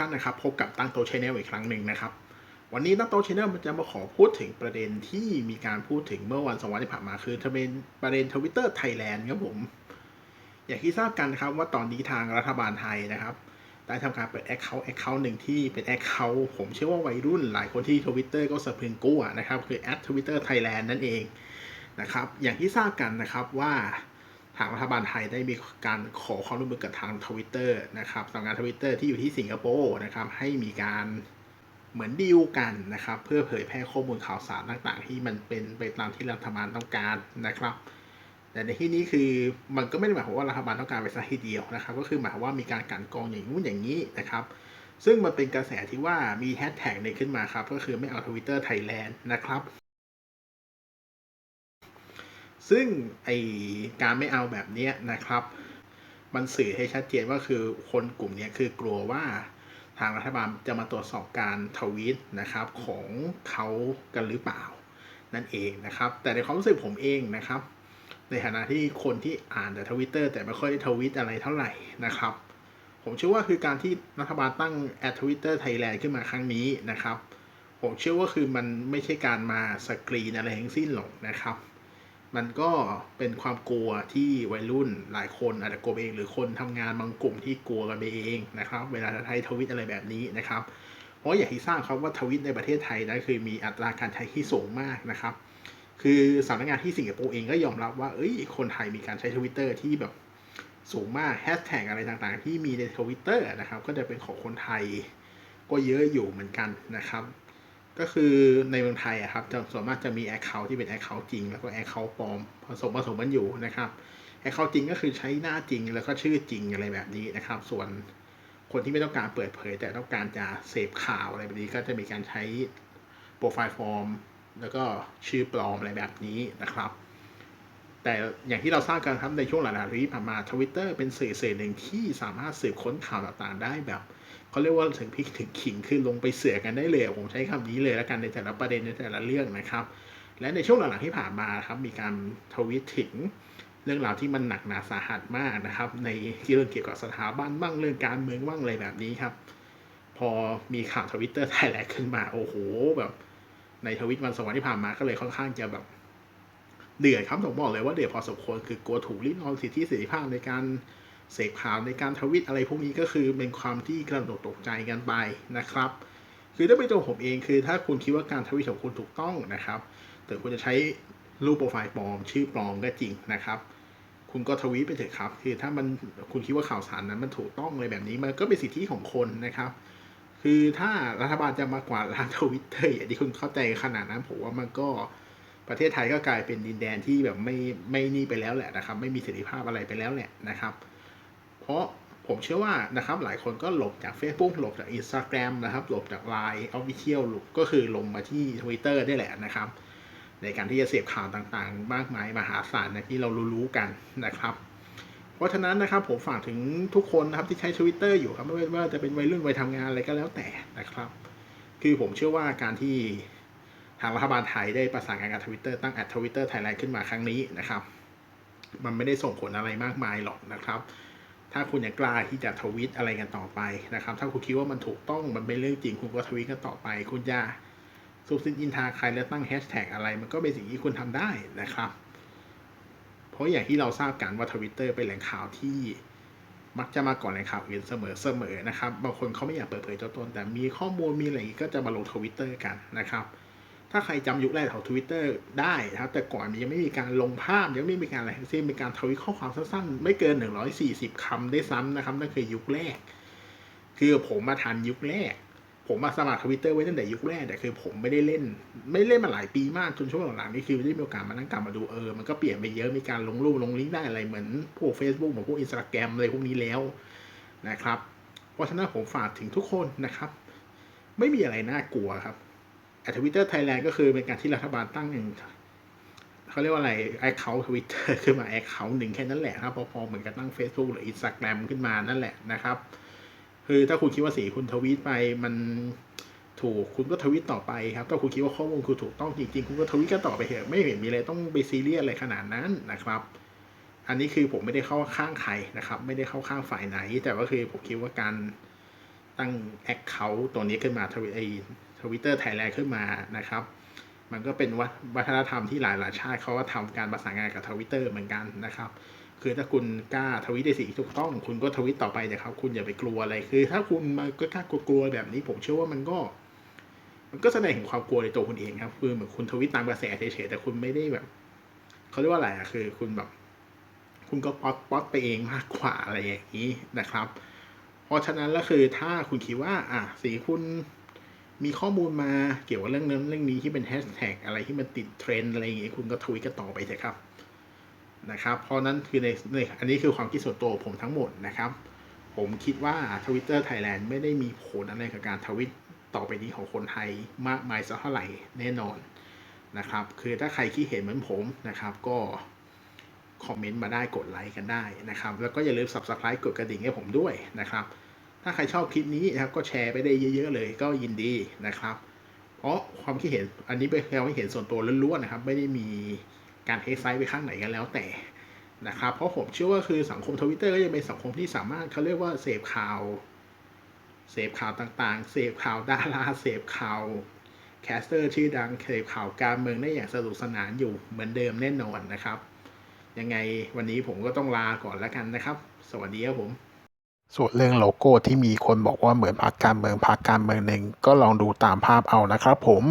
ท่านนะครับ พบกับตั้งโตชแนลอีกครั้งหนึ่งนะครับ วันนี้ตั้งโตชแนลมันจะมาขอพูดถึงประเด็นที่มีการพูดถึงเมื่อวันสองวันที่ผ่านมาคือเป็นประเด็นทวิตเตอร์ไทยแลนด์ครับผม อย่างที่ทราบกันนะครับว่าตอนนี้ทางรัฐบาลไทยนะครับได้ทำการเปิดแอคเคาท์แอคเคาท์หนึ่งที่เป็นแอคเคาท์ผมเชื่อว่าวัยรุ่นหลายคนที่ทวิตเตอร์ก็สะพึงกลัวนะครับ คือแอดทวิตเตอร์ไทยแลนด์นั่นเองนะครับ อย่างที่ทราบกันนะครับว่า ทางรัฐบาลไทยได้มีการขอความร่วมมือกับทางทวิตเตอร์นะครับสำนักงานทวิตเตอร์ที่อยู่ที่สิงคโปร์นะครับให้มีการเหมือนดีลกันนะครับ เพื่อเผยแพร่ข้อมูลข่าวสารต่างๆ ที่มันเป็นไปตามที่รัฐบาลต้องการนะครับ แต่ในที่นี้คือมันก็ไม่ได้หมายความว่ารัฐบาลต้องการไปซะทีเดียวนะครับ ก็คือหมายความว่ามีการกลันกรองอย่างนู้นอย่างนี้นะครับ ซึ่งมันเป็นกระแสที่ว่ามีแฮชแท็กในขึ้นมาครับ ก็คือไม่เอาทวิตเตอร์ไทยแลนด์นะครับ ซึ่งไอการไม่เอาแบบเนี้ยนะครับ มันสื่อให้ชัดเจนว่าคือคนกลุ่มนี้คือกลัวว่าทางรัฐบาลจะมาตรวจสอบการทวีตนะครับของเขากันหรือเปล่า นั่นเองนะครับ แต่ในความรู้สึกผมเองนะครับ ในฐานะที่คนที่อ่านแต่ทวิตเตอร์แต่ไม่ค่อยได้ทวิตอะไรเท่าไหร่นะครับ ผมเชื่อว่าคือการที่รัฐบาลตั้งแอดทวิตเตอร์ไทยแลนด์ขึ้นมาครั้งนี้นะครับ ผมเชื่อว่าคือมันไม่ใช่การมาสกรีนอะไรทั้งสิ้นหรอกนะครับ มันก็เป็นความกลัวที่วัยรุ่นหลายคนอาจจะกลัวเอง หรือคนทำงานบางกลุ่มที่กลัวกันไปเองนะครับ เวลาจะใช้ทวิตอะไรแบบนี้นะครับ เพราะอย่างที่ทราบครับว่าทวิตในประเทศไทยนั้นคือมีอัตราการใช้ที่สูงมากนะครับ คือสำนักงานที่สิงคโปร์เองก็ยอมรับว่าเอ้ยคนไทยมีการใช้ทวิตเตอร์ที่แบบสูงมากแฮชแท็กอะไรต่างๆ ที่มีในทวิตเตอร์นะครับ ก็จะเป็นของคนไทยก็เยอะอยู่เหมือนกันนะครับ ก็คือในเมืองไทยอะครับจะส่วนมากจะมีแอคเคาท์ที่เป็นแอคเคาท์จริง แล้วก็แอคเคาท์ปลอมผสมผสมกันอยู่นะครับแอคเคาท์จริงก็คือใช้หน้าจริงแล้วก็ชื่อจริงอะไรแบบนี้นะครับ ส่วนคนที่ไม่ต้องการเปิดเผย แต่ต้องการจะเสพข่าวอะไรแบบนี้ ก็จะมีการใช้โปรไฟล์ฟอร์มแล้วก็ชื่อปลอมอะไรแบบนี้นะครับ แต่อย่างที่เราทราบกันครับในช่วงหลังๆที่ผ่านมาทวิตเตอร์เป็นสื่อสื่อหนึ่งที่สามารถสืบค้นข่าวต่างๆ ได้แบบ เขาเรียกว่าถึงพริกถึงขิงคือลงไปเสือกันได้เลยผมใช้คำนี้เลยแล้วกันในแต่ละประเด็นในแต่ละเรื่องนะครับ และในช่วงหลังๆที่ผ่านมาครับมีการทวิตถึงเรื่องราวที่มันหนักหนาสาหัสมากนะครับ ในเรื่องเกี่ยวกับสถาบันบ้างเรื่องการเมืองบ้างอะไรแบบนี้ครับ พอมีข่าวทวิตเตอร์ไทยแลนด์ขึ้นมาโอ้โหแบบในทวิตวันสองวันที่ผ่านมาก็เลยค่อนข้างจะแบบเดือดครับผมบอกเลยว่าเดือดพอสมควรคือ กลัวถูกลิ้นเอาสิทธิเสรีภาพในการ เสพข่าวในการทวิตอะไรพวกนี้ก็คือเป็นความที่กระโดดตกใจกันไปนะครับ คือถ้าเป็นตัวผมเองคือถ้าคุณคิดว่าการทวิตของคุณถูกต้องนะครับ แต่คุณจะใช้รูปโปรไฟล์ปลอม ชื่อปลอมก็จริงนะครับ คุณก็ทวีตไปเถอะครับ คือถ้ามันคุณคิดว่าข่าวสารนั้นมันถูกต้องเลยแบบนี้มันก็เป็นสิทธิของคนนะครับคือถ้ารัฐบาลจะมากวาดล้างทวิตเตอร์อย่างที่คุณเข้าใจขนาดนั้นผมว่ามันก็ประเทศไทยก็กลายเป็นดินแดนที่แบบไม่ไม่นี่ไปแล้วแหละนะครับ ไม่มีเสรีภาพอะไรไปแล้วแหละนะครับ ราะผมเชื่อว่านะครับหลายคนก็หลบจาก Facebook หลบจาก Instagram นะครับ หลบจาก Line Official หลบก็คือลงมาที่ Twitter ได้แหละนะครับ ในการที่จะเสพข่าวต่างๆ มากมายมหาศาลนะที่เรารู้ๆกันนะครับ เพราะฉะนั้นนะครับผมฝากถึงทุกคนนะครับที่ใช้ Twitter อยู่ครับไม่ว่าจะเป็นวัยรุ่นวัยทำงานอะไรก็แล้วแต่นะครับ คือผมเชื่อว่าการที่ทางรัฐบาลไทยได้ประสานงานกับทวิตเตอร์ตั้งแอดทวิตเตอร์ไทยแลนด์ขึ้นมาครั้งนี้นะครับ มันไม่ได้ส่งผลอะไรมากมายหรอกนะครับ ถ้าคุณยังกล้าที่จะทวิตอะไรกันต่อไปนะครับ ถ้าคุณคิดว่ามันถูกต้องมันเป็นเรื่องจริง คุณก็ทวิตกันต่อไป คุณจะซุบซิบอินทาใครแล้วตั้งแฮชแท็กอะไร มันก็เป็นสิ่งที่คุณทำได้นะครับ เพราะอย่างที่เราทราบกันว่าทวิตเตอร์เป็นแหล่งข่าวที่มักจะมาก่อนแหล่งข่าวอื่นเสมอเสมอนะครับ บางคนเขาไม่อยากเปิดเผยตัวตน แต่มีข้อมูลมีอะไรก็จะมาลงทวิตเตอร์กันนะครับ ถ้าใครจำยุคแรกของทวิตเตอร์ได้นะครับแต่ก่อนยังไม่มีการลงภาพยังไม่มีการอะไรทั้งสิ้นมีการทวิตข้อความสั้นๆ ไม่เกิน 140คำได้ซ้ำนะครับนั่นคือยุคแรก คือผมมาทันยุคแรก ผมมาสมัครทวิตเตอร์ไว้ตั้งแต่ยุคแรกแต่คือผมไม่ได้เล่น ไม่เล่นมาหลายปีมากจนช่วงหลังๆนี่คือได้มีโอกาสมานั่งกลับมาดูเออมันก็เปลี่ยนไปเยอะมีการลงรูปลงลิงก์ได้อะไรเหมือนพวก Facebook เหมือนพวกอินสตาแกรมอะไรพวกนี้แล้วนะครับ เพราะฉะนั้นผมฝากถึงทุกคนนะครับ ไม่มีอะไรน่ากลัวครับ ทวิตเตอร์ไทยแลนด์ก็คือเป็นการที่รัฐบาลตั้งหนึ่งเขาเรียกว่าอะไรแอคเคาท์ทวิตเตอร์ขึ้นมาแอคเคาท์หนึ่งแค่นั้นแหละครับพอๆเหมือนกับตั้ง Facebook หรือ Instagram ขึ้นมานั่นแหละนะครับ คือถ้าคุณคิดว่าสีคุณทวีตไปมันถูกคุณก็ทวิตต่อไปครับ ถ้าคุณคิดว่าข้อมูลคุณถูกต้องจริงๆ คุณก็ทวิตกันต่อไปเถอะไม่เห็นมีอะไรต้องไปซีเรียสอะไรขนาดนั้นนะครับ อันนี้คือผมไม่ได้เข้าข้างใครนะครับ ไม่ได้เข้าข้างฝ่ายไหน แต่ว่าคือผมคิดว่าการตั้งแอคเคาท์ตัวนี้ขึ้นมาทวิไอ ทวิตเตอร์ไทยแลนด์ขึ้นมานะครับ มันก็เป็นวัฒนธรรมที่หลายหลายชาติเขาก็ทำการประสานงานกับทวิตเตอร์เหมือนกันนะครับ คือถ้าคุณกล้าทวิตในสิ่งที่ถูกต้อง คุณก็ทวิตต่อไปนะครับ คุณอย่าไปกลัวอะไรคือ ถ้าคุณมาก็กล้ากลัวแบบนี้ผมเชื่อว่ามันก็ มันก็แสดงถึงความกลัวในตัวคุณเองครับ คือเหมือนคุณทวิตตามกระแสเฉยๆแต่คุณไม่ได้แบบเขาเรียกว่าอะไรอะคือ คุณแบบ คุณก็ป๊อตป๊อตไปเองมากกว่าอะไรอย่างนี้นะครับ เพราะฉะนั้นแล้วคือถ้าคุณคิดว่า อะสีคุณ มีข้อมูลมาเกี่ยวกับเรื่องนั้นเรื่องนี้ที่เป็นแฮชแท็กอะไรที่มันติดเทรนด์อะไรอย่างงี้คุณก็ทวิตกันต่อไปเถอะครับนะครับ เพราะนั้นคือในในอันนี้คือความคิดส่วนตัวผมทั้งหมดนะครับ ผมคิดว่า Twitter Thailand ไม่ได้มีผลอะไรกับการทวิตต่อไปนี้ของคนไทยมากมายสักเท่าไหร่แน่นอนนะครับ คือถ้าใครคิดเห็นเหมือนผมนะครับก็คอมเมนต์มาได้กดไลค์กันได้นะครับ แล้วก็อย่าลืม Subscribe กดกระดิ่งให้ผมด้วยนะครับ ถ้าใครชอบคลิปนี้นะครับก็แชร์ไปได้เยอะ ๆ เลยก็ยินดีนะครับ เพราะความคิดเห็นอันนี้เป็นความคิดเห็นส่วนตัวล้วนๆนะครับ ไม่ได้มีการเทไซส์ไปข้างไหนกันแล้วแต่นะครับเพราะผมเชื่อว่าคือสังคมทวิตเตอร์ก็ยังเป็นสังคมที่สามารถเขาเรียกว่าเสพข่าวเสพข่าวต่างๆ เสพข่าวดารา เสพข่าวแคสเตอร์ชื่อดัง เสพข่าวการเมืองได้อย่างสนุกสนานอยู่เหมือนเดิมแน่นอนนะครับ ยังไงวันนี้ผมก็ต้องลาก่อนแล้วกันนะครับ สวัสดีครับผม ส่วนเรื่องโลโก้ที่มีคนบอกว่าเหมือนพรรคการเมืองพรรคการเมืองหนึ่งก็ลองดูตามภาพเอานะครับผม